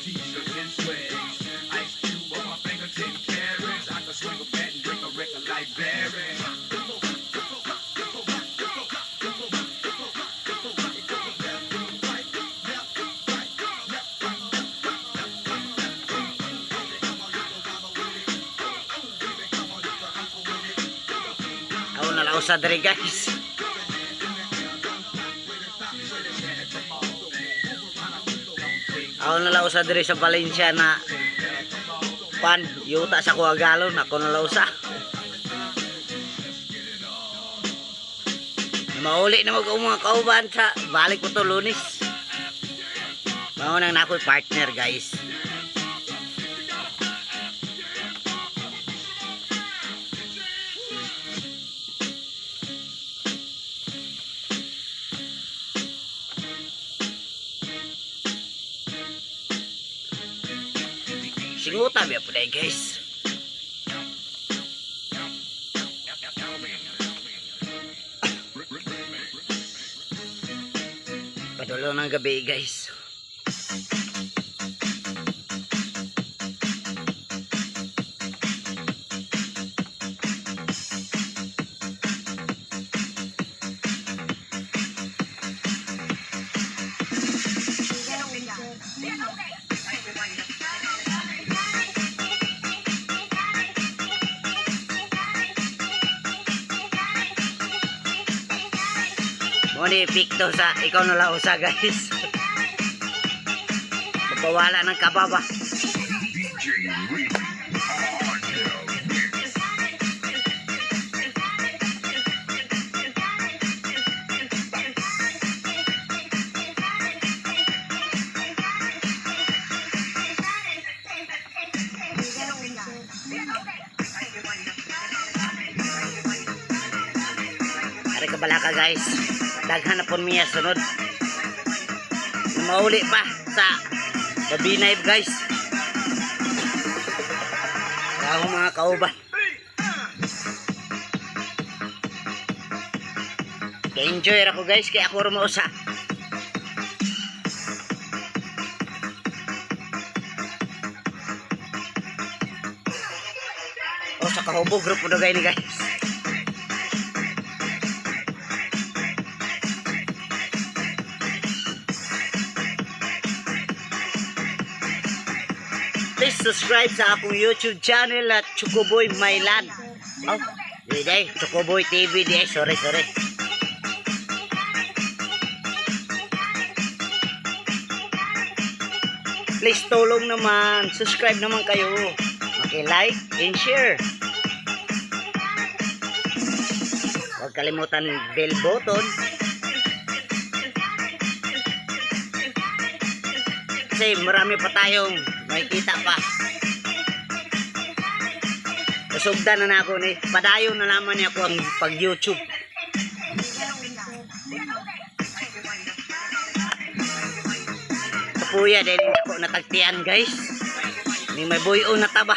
t-shirts and sweats. Ice cube on my finger, ten carrots. I can swing a bat and drink a record like Barry. Ako na lang sa diri guys. Ako na lang sa diri sa Valencia na pan yuta sa kuwagalon ako na lang sa. Mauli na mag mga kauban sa balik ko to lunis. Mao nang nakoy partner guys. Singuta biya po dahil guys. Padulo ng gabi guys. Mo ni Victor sa ikaw na lang usa guys. Magpawala ng kababa. Ari ka bala ka guys. Daghan na pon miya sunod. Mauli pa sa gabi knife guys. Ako mga kauban. enjoy ako guys kaya ako rumausa. Oh, sa kahubog group na guys Please subscribe sa akong YouTube channel at Chocoboy Mailan. Oh, di day, Chocoboy TV di. Sorry, sorry. Please tulong naman. Subscribe naman kayo. Maki-like and share. Huwag kalimutan bell button. Kasi marami pa tayong makikita pa. Kasugdan na na ako ni. Padayon na naman niya ako ang pag-YouTube. Kapuya dahil ako natagtian guys. May may buyo na taba.